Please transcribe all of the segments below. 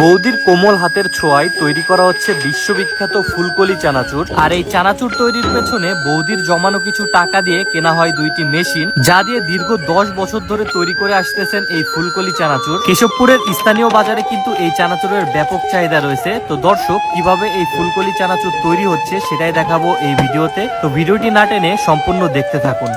বৌদির কোমল হাতের ছোঁয়ায় তৈরি করা হচ্ছে বিশ্ববিখ্যাত ফুলকলি চানাচুর। আর এই চানাচুর তৈরির পেছনে বৌদির জমানো কিছু টাকা দিয়ে কেনা হয় দুইটি মেশিন, যা দিয়ে দীর্ঘ দশ বছর ধরে তৈরি করে আসতেছেন এই ফুলকলি চানাচুর। কেশবপুরের স্থানীয় বাজারে কিন্তু এই চানাচুরের ব্যাপক চাহিদা রয়েছে। তো দর্শক, কীভাবে এই ফুলকলি চানাচুর তৈরি হচ্ছে সেটাই দেখাবো এই ভিডিওতে। তো ভিডিওটি না টেনে সম্পূর্ণ দেখতে থাকুন।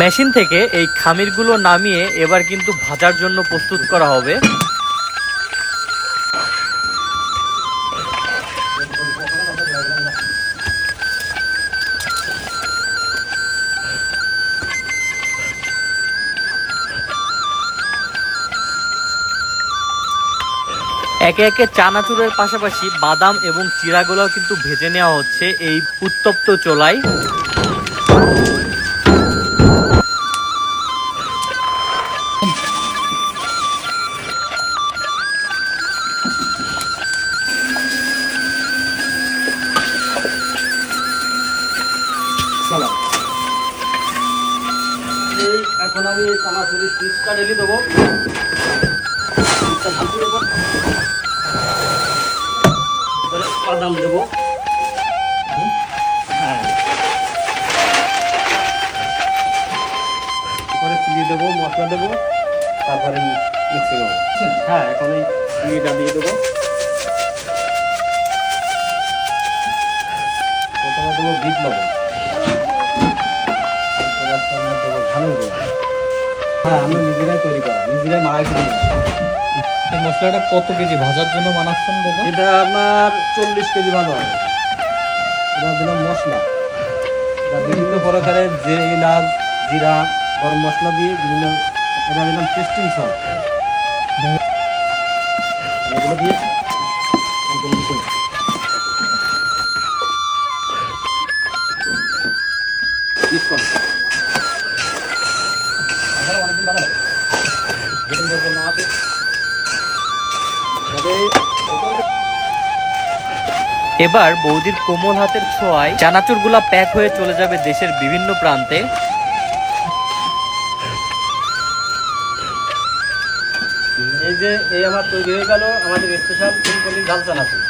মেশিন থেকে এই খামিরগুলো নামিয়ে এবার কিন্তু ভাজার জন্য প্রস্তুত করা হবে। একে একে চানাচুরের পাশাপাশি বাদাম এবং চিরাগুলোও কিন্তু ভেজে নেওয়া হচ্ছে এই উত্তপ্ত চোলায়। এখন আমি চানাচুরির পিসটা ঢেলে দেবো। বাদাম দেবো। হ্যাঁ। চিনি দেবো, মশলা দেবো, তারপরে মিক্সি দেবো। হ্যাঁ এখন এই চিনিটা দিয়ে দেবো। প্রথমে দেবো বিট লবণ। হ্যাঁ আমি নিজেরাই তৈরি করা নিজেরাই মারাই করি। মশলাটা কত কেজি? ভাজার জন্য বানাচ্ছেন দাদা? এটা আপনার চল্লিশ কেজি ভালো হবে। এটা দিলাম মশলা। এটা বিভিন্ন প্রকারের যে এলাচ জিরা গরম মশলা দিয়ে বিভিন্ন এটা দিলাম টেস্টিং সস। এগুলো দিয়ে এবার বৌদির কোমল হাতের ছোঁয়ায় চানাচুরগুলা প্যাক হয়ে চলে যাবে দেশের বিভিন্ন প্রান্তে। এই যে, এই আমার তৈরি হয়ে গেল আমাদের স্পেশাল ফুলকলি ঝাল চানাচুর।